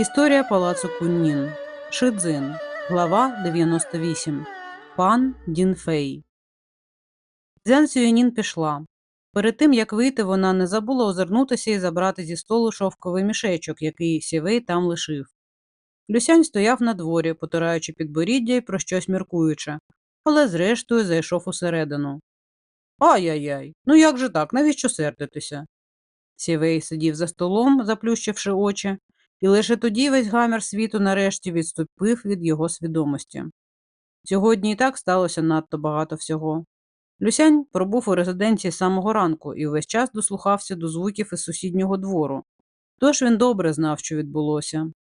Історія палацу Куннін. Шидзин. Глава 98. Пан Дінфей. Дзян Сюєнін пішла. Перед тим, як вийти, вона не забула озирнутися і забрати зі столу шовковий мішечок, який сівей там лишив. Люсянь стояв на дворі, потираючи підборіддя і про щось міркуючи, але зрештою зайшов усередину. Ай-яй-яй, ну як же так, навіщо сердитися? Сівей сидів за столом, заплющивши очі, і лише тоді весь гамір світу нарешті відступив від його свідомості. Сьогодні і так сталося надто багато всього. Люсянь пробув у резиденції з самого ранку і увесь час дослухався до звуків із сусіднього двору, тож він добре знав, що відбулося.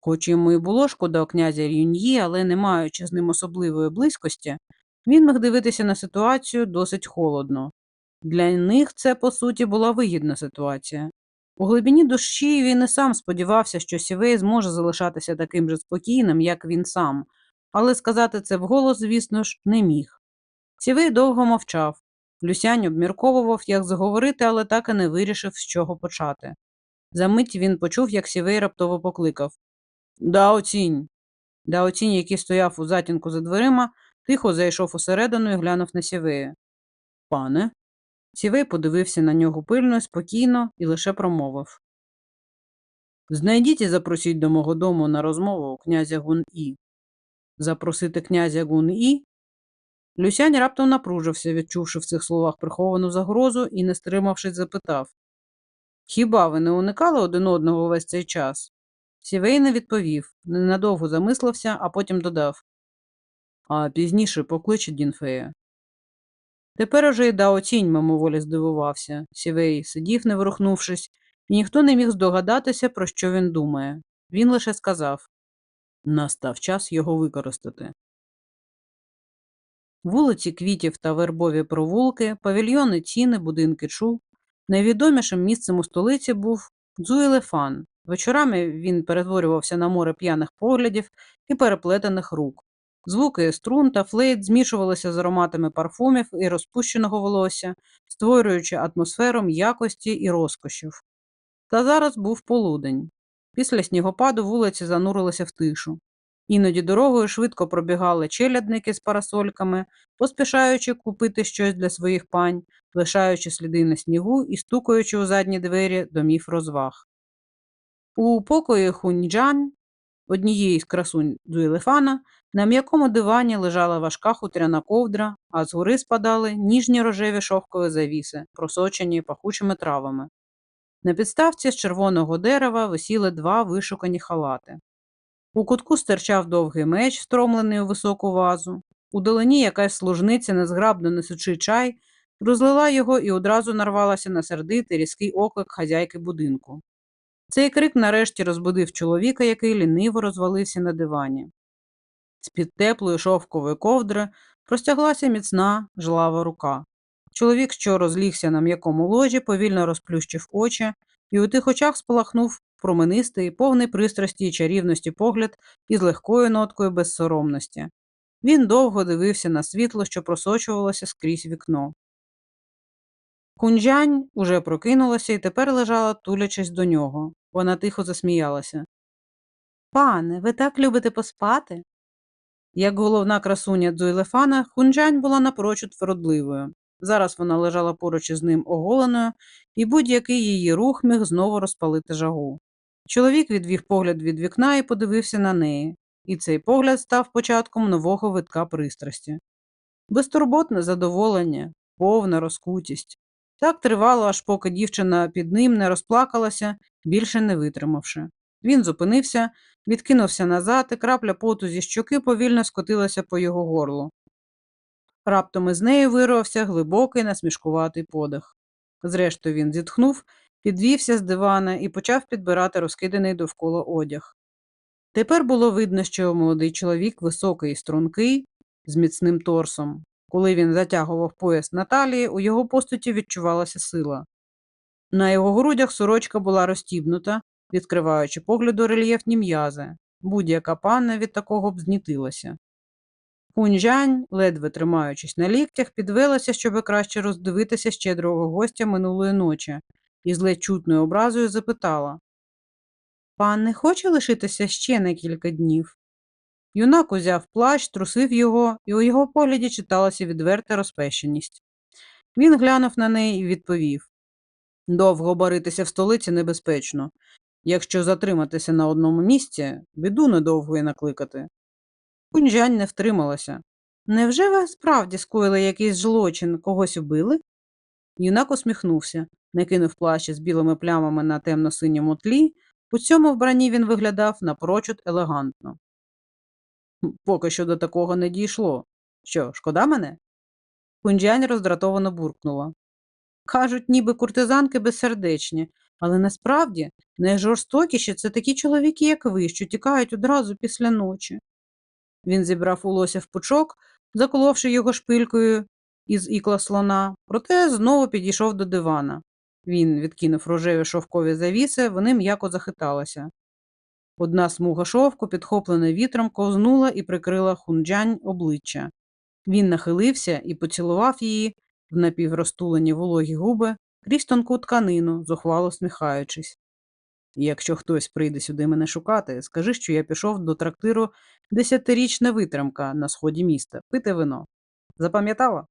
Хоч йому і було шкода князя Рюньї, але не маючи з ним особливої близькості, він міг дивитися на ситуацію досить холодно. Для них це, по суті, була вигідна ситуація. У глибині душі він і сам сподівався, що Сівей зможе залишатися таким же спокійним, як він сам, але сказати це вголос, звісно ж, не міг. Сівей довго мовчав. Люсянь обмірковував, як заговорити, але так і не вирішив, з чого почати. Замить він почув, як Сівей раптово покликав Даоцінь. Даоцінь, який стояв у затінку за дверима, тихо зайшов усередину і глянув на Сівея. Пане. Сівей подивився на нього пильно, спокійно і лише промовив. Знайдіть і запросіть до мого дому на розмову князя Гун-І. Запросити князя Гун-І? Люсянь раптом напружився, відчувши в цих словах приховану загрозу і, не стримавшись, запитав Хіба ви не уникали один одного весь цей час? Сівей не відповів, ненадовго замислився, а потім додав А пізніше покличе Дінфея. Тепер уже й Дао Цінь мимоволі здивувався. Сівей сидів, не ворухнувшись, і ніхто не міг здогадатися, про що він думає. Він лише сказав настав час його використати. Вулиці квітів та вербові провулки, павільйони ціни, будинки чу. Найвідомішим місцем у столиці був Дзуєлефан. Вечорами він перетворювався на море п'яних поглядів і переплетених рук. Звуки струн та флейт змішувалися з ароматами парфумів і розпущеного волосся, створюючи атмосферу м'якості і розкошів. Та зараз був полудень. Після снігопаду вулиці занурилися в тишу. Іноді дорогою швидко пробігали челядники з парасольками, поспішаючи купити щось для своїх пань, лишаючи сліди на снігу і стукаючи у задні двері домів розваг. У покої Хуньджан, однієї з красунь Дзуйлефана, на м'якому дивані лежала важка хутряна ковдра, а згори спадали ніжні рожеві шовкові завіси, просочені пахучими травами. На підставці з червоного дерева висіли два вишукані халати. У кутку стирчав довгий меч, встромлений у високу вазу. У долині якась служниця, незграбно несучи чай, розлила його і одразу нарвалася на сердитий різкий оклик хазяйки будинку. Цей крик нарешті розбудив чоловіка, який ліниво розвалився на дивані. З-під теплої шовкової ковдри простяглася міцна жлава рука. Чоловік, що розлігся на м'якому ложі, повільно розплющив очі, і у тих очах спалахнув променистий, повний пристрасті і чарівності погляд із легкою ноткою безсоромності. Він довго дивився на світло, що просочувалося скрізь вікно. Кунджань уже прокинулася і тепер лежала, тулячись до нього. Вона тихо засміялася. Пане, ви так любите поспати? Як головна красуня Дзуйлефана, Хунджань була напрочуд вродливою. Зараз вона лежала поруч із ним оголеною, і будь-який її рух міг знову розпалити жагу. Чоловік відвів погляд від вікна і подивився на неї, і цей погляд став початком нового витка пристрасті. Безтурботне задоволення, повна розкутість. Так тривало, аж поки дівчина під ним не розплакалася, більше не витримавши. Він зупинився, відкинувся назад, і крапля поту зі щоки повільно скотилася по його горлу. Раптом із неї вирвався глибокий насмішкуватий подих. Зрештою він зітхнув, підвівся з дивана і почав підбирати розкиданий довкола одяг. Тепер було видно, що молодий чоловік високий і стрункий, з міцним торсом. Коли він затягував пояс на талії, у його постаті відчувалася сила. На його грудях сорочка була розтібнута, відкриваючи погляду рельєфні м'язи. Будь-яка панна від такого б знітилася. Хунджань, ледве тримаючись на ліктях, підвелася, щоб краще роздивитися щедрого гостя минулої ночі, і з ледь чутною образою запитала Пан не хоче лишитися ще на кілька днів. Юнак узяв плащ, трусив його, і у його погляді читалася відверта розпещеність. Він глянув на неї і відповів Довго боритися в столиці небезпечно. Якщо затриматися на одному місці, біду недовго і накликати. Кунжань не втрималася. Невже ви справді скоїли якийсь злочин, когось убили? Юнак усміхнувся, накинув плащ із білими плямами на темно-синьому тлі. У цьому вбранні він виглядав напрочуд елегантно. «Хм, Поки що до такого не дійшло. Що, шкода мене? Кунджань роздратовано буркнула. Кажуть, ніби куртизанки безсердечні, але насправді найжорстокіші це такі чоловіки, як ви, що тікають одразу після ночі. Він зібрав волосся в пучок, заколовши його шпилькою із ікла слона, проте знову підійшов до дивана. Він відкинув рожеві шовкові завіси, вони м'яко захиталися. Одна смуга шовку, підхоплена вітром, ковзнула і прикрила хунджань обличчя. Він нахилився і поцілував її в напіврозтулені вологі губи крізь тонку тканину, зухвало сміхаючись. Якщо хтось прийде сюди мене шукати, скажи, що я пішов до трактиру десятирічна витримка на сході міста, пити вино. Запам'ятала?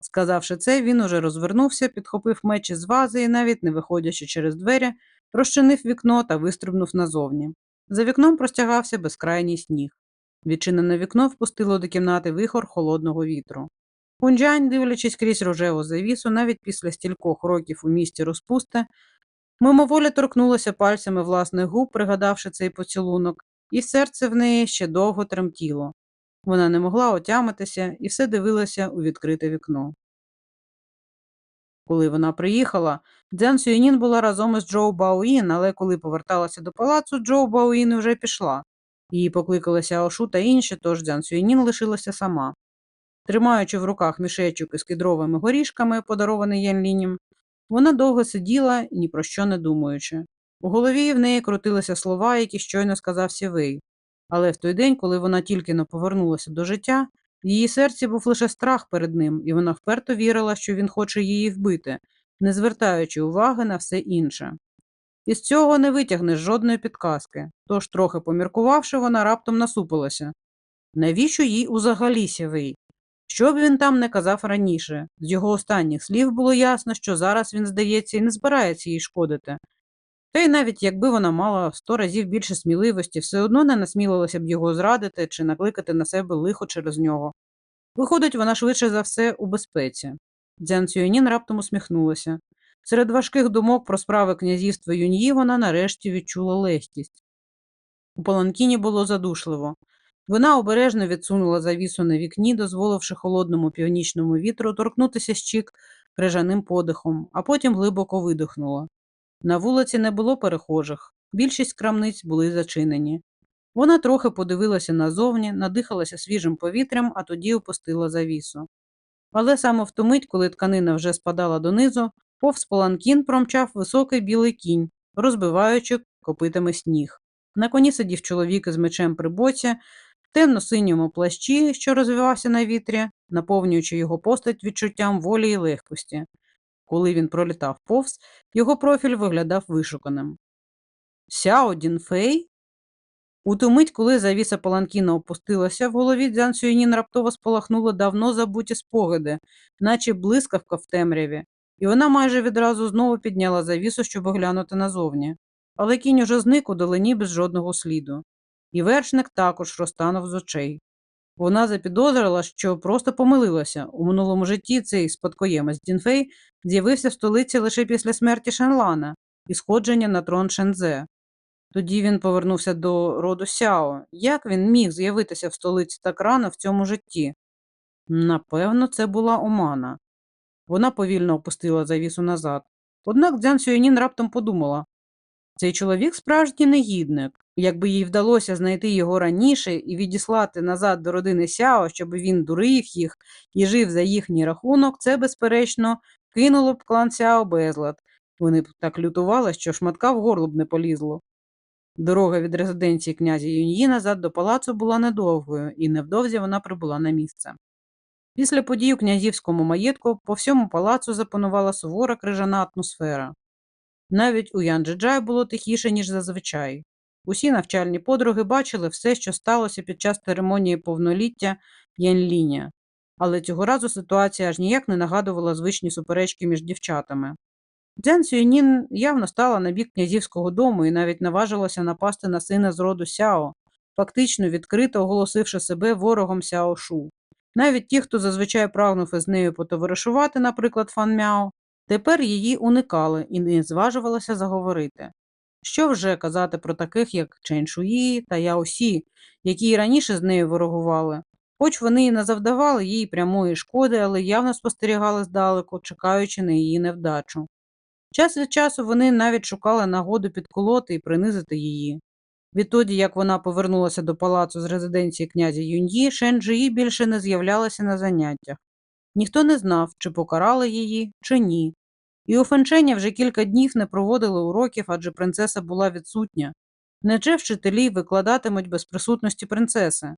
Сказавши це, він уже розвернувся, підхопив меч із вази і, навіть не виходячи через двері, розчинив вікно та вистрибнув назовні. За вікном простягався безкрайній сніг. Відчинене вікно впустило до кімнати вихор холодного вітру. Кунджань, дивлячись крізь рожеву завісу, навіть після стількох років у місті розпусти, мимоволі торкнулася пальцями власних губ, пригадавши цей поцілунок, і серце в неї ще довго тремтіло. Вона не могла отямитися і все дивилася у відкрите вікно. Коли вона приїхала, Дзян Сюєнін була разом із Джоу Баоїн, але коли поверталася до палацу, Джоу Баоїн вже пішла. Її покликали Сяошу та інші, тож Дзян Сюєнін лишилася сама. Тримаючи в руках мішечок із кедровими горішками, подарований Янлінім, вона довго сиділа, ні про що не думаючи. У голові в неї крутилися слова, які щойно сказав Сівей. Але в той день, коли вона тільки не повернулася до життя, в її серці був лише страх перед ним, і вона вперто вірила, що він хоче її вбити, не звертаючи уваги на все інше. Із цього не витягнеш жодної підказки, тож, трохи поміркувавши, вона раптом насупилася. Навіщо їй узагалі сівий? Що б він там не казав раніше, з його останніх слів було ясно, що зараз він, здається, і не збирається їй шкодити. Та й навіть якби вона мала сто разів більше сміливості, все одно не насмілилася б його зрадити чи накликати на себе лихо через нього. Виходить, вона швидше за все у безпеці. Дзян Цюєнін раптом усміхнулася. Серед важких думок про справи князівства Юньї вона нарешті відчула легкість. У паланкіні було задушливо. Вона обережно відсунула завісу на вікні, дозволивши холодному північному вітру торкнутися щік крижаним подихом, а потім глибоко видихнула. На вулиці не було перехожих, більшість крамниць були зачинені. Вона трохи подивилася назовні, надихалася свіжим повітрям, а тоді опустила завісу. Але саме в ту мить, коли тканина вже спадала донизу, повз паланкін промчав високий білий кінь, розбиваючи копитами сніг. На коні сидів чоловік із мечем при боці, в темно-синьому плащі, що розвивався на вітрі, наповнюючи його постать відчуттям волі і легкості. Коли він пролітав повз, його профіль виглядав вишуканим. Сяо Дінфей? У ту мить, коли завіса паланкіна опустилася, в голові Дзян Сюєнін раптово спалахнули давно забуті спогади, наче блискавка в темряві, і вона майже відразу знову підняла завісу, щоб оглянути назовні. Але кінь уже зник у долині без жодного сліду. І вершник також розтанув з очей. Вона запідозрила, що просто помилилася. У минулому житті цей спадкоємець Дінфей з'явився в столиці лише після смерті Шенлана і сходження на трон Шензе. Тоді він повернувся до роду Сяо. Як він міг з'явитися в столиці так рано в цьому житті? Напевно, це була омана. Вона повільно опустила завісу назад. Однак Дзян Сюєнін раптом подумала цей чоловік справжній негідник. Якби їй вдалося знайти його раніше і відіслати назад до родини Сяо, щоб він дурив їх і жив за їхній рахунок, це, безперечно, кинуло б клан Сяо безлад. Вони б так лютували, що шматка в горло б не полізло. Дорога від резиденції князя Юньї назад до палацу була недовгою, і невдовзі вона прибула на місце. Після подій у князівському маєтку по всьому палацу запанувала сувора крижана атмосфера. Навіть у Янджиджай було тихіше, ніж зазвичай. Усі навчальні подруги бачили все, що сталося під час церемонії повноліття Янліня, але цього разу ситуація аж ніяк не нагадувала звичні суперечки між дівчатами. Дзян Сюєнін явно стала на бік князівського дому і навіть наважилася напасти на сина з роду Сяо, фактично відкрито оголосивши себе ворогом Сяо Шу. Навіть ті, хто зазвичай прагнув із нею потоваришувати, наприклад, Фан Мяо, тепер її уникали і не зважувалися заговорити. Що вже казати про таких, як Чен Шуї та Яо Сі, які й раніше з нею ворогували, хоч вони і не завдавали їй прямої шкоди, але явно спостерігали здалеку, чекаючи на її невдачу. Час від часу вони навіть шукали нагоду підколоти і принизити її. Відтоді, як вона повернулася до палацу з резиденції князя Юньї, Шенджиї більше не з'являлася на заняттях. Ніхто не знав, чи покарали її, чи ні. І у Фенченя вже кілька днів не проводили уроків, адже принцеса була відсутня. Невже вчителі викладатимуть без присутності принцеси?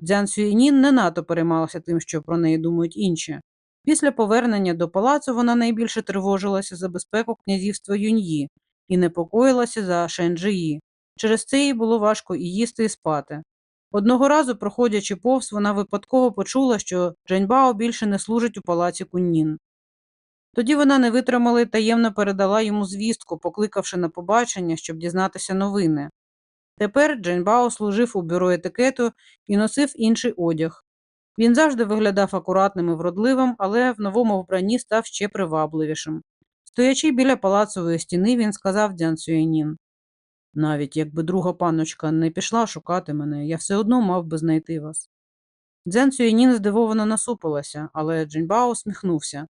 Дзян Сюєнін не надто переймалася тим, що про неї думають інші. Після повернення до палацу вона найбільше тривожилася за безпеку князівства Юньї і непокоїлася за Шенджиї. Через це їй було важко і їсти, і спати. Одного разу, проходячи повз, вона випадково почула, що Дженьбао більше не служить у палаці Куннін. Тоді вона не витримала і таємно передала йому звістку, покликавши на побачення, щоб дізнатися новини. Тепер Дженьбао служив у бюро етикету і носив інший одяг. Він завжди виглядав акуратним і вродливим, але в новому вбранні став ще привабливішим. Стоячи біля палацової стіни, він сказав Дзян Сюєнін. Навіть якби друга панночка не пішла шукати мене, я все одно мав би знайти вас. Дзян Сюєнін здивовано насупилася, але Джиньбао усміхнувся.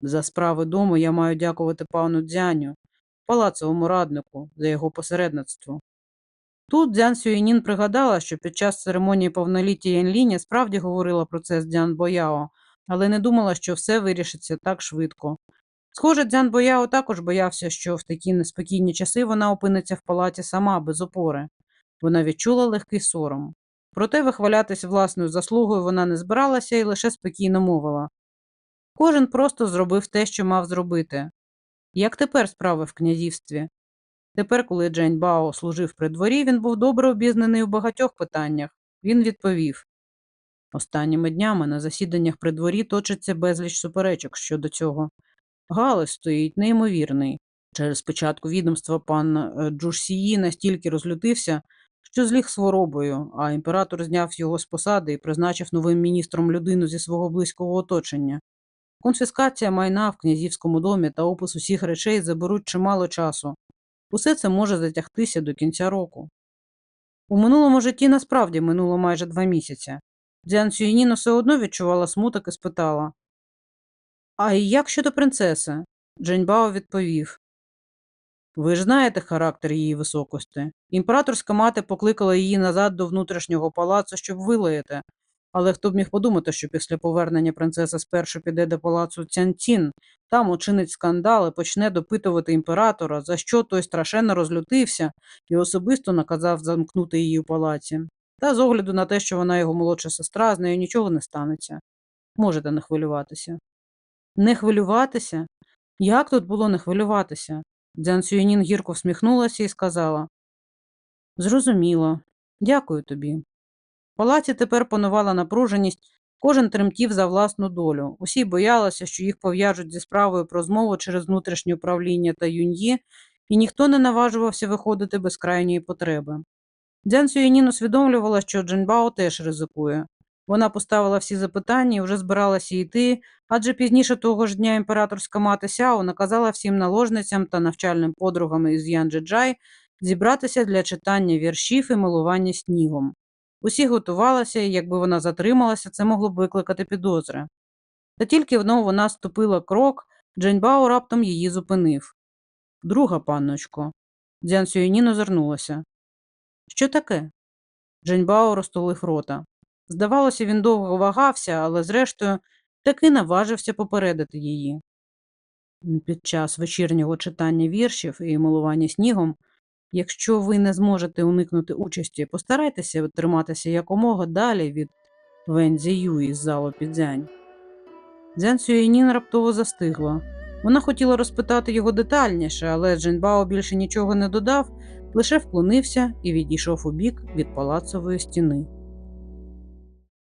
За справи дому я маю дякувати пану Дзяню, палацовому раднику, за його посередництво. Тут Дзян Сюєнін пригадала, що під час церемонії повноліття Янліня справді говорила про це з Дзян Бояо, але не думала, що все вирішиться так швидко. Схоже, Дзян Бояо також боявся, що в такі неспокійні часи вона опиниться в палаті сама, без опори. Вона відчула легкий сором. Проте вихвалятись власною заслугою вона не збиралася і лише спокійно мовила. Кожен просто зробив те, що мав зробити. Як тепер справи в князівстві? Тепер, коли Джень Бао служив при дворі, він був добре обізнаний у багатьох питаннях. Він відповів Останніми днями на засіданнях при дворі точиться безліч суперечок щодо цього. Галас стоїть неймовірний. Через початку відомства пан е, Джушсії настільки розлютився, що зліг з хворобою, а імператор зняв його з посади і призначив новим міністром людину зі свого близького оточення. Конфіскація майна в князівському домі та опис усіх речей заберуть чимало часу. Усе це може затягтися до кінця року. У минулому житті насправді минуло майже два місяці. Дзян Сюєніно все одно відчувала смуток і спитала А як щодо принцеси? Дженьбао відповів Ви ж знаєте характер її високості. Імператорська мати покликала її назад до внутрішнього палацу, щоб вилаяти. Але хто б міг подумати, що після повернення принцеса спершу піде до палацу Цянцін, там учинить скандал і почне допитувати імператора, за що той страшенно розлютився і особисто наказав замкнути її у палаці. Та з огляду на те, що вона його молодша сестра, з нею нічого не станеться. Можете не хвилюватися. Не хвилюватися? Як тут було не хвилюватися? Дзян Сюєнін гірко всміхнулася і сказала Зрозуміло. Дякую тобі. В палаці тепер панувала напруженість, кожен тремтів за власну долю. Усі боялися, що їх пов'яжуть зі справою про змову через внутрішнє управління та юньї, і ніхто не наважувався виходити без крайньої потреби. Дзян Сюєнін усвідомлювала, що Джинбао теж ризикує. Вона поставила всі запитання і вже збиралася йти, адже пізніше того ж дня імператорська мати Сяо наказала всім наложницям та навчальним подругам із Янджиджай зібратися для читання віршів і милування снігом. Усі готувалися, і якби вона затрималася, це могло б викликати підозри. Та тільки вновь вона ступила крок, Дженьбао раптом її зупинив. Друга панночко. Дзян Сюєнін озирнулася. Що таке? Дженьбао розтулив рота. Здавалося, він довго вагався, але, зрештою, таки наважився попередити її. Під час вечірнього читання віршів і милування снігом, якщо ви не зможете уникнути участі, постарайтеся триматися якомога далі від Вензі Юї з залу підзянь. Дзян Сюєнін раптово застигла. Вона хотіла розпитати його детальніше, але Джинбао більше нічого не додав, лише вклонився і відійшов у бік від палацової стіни.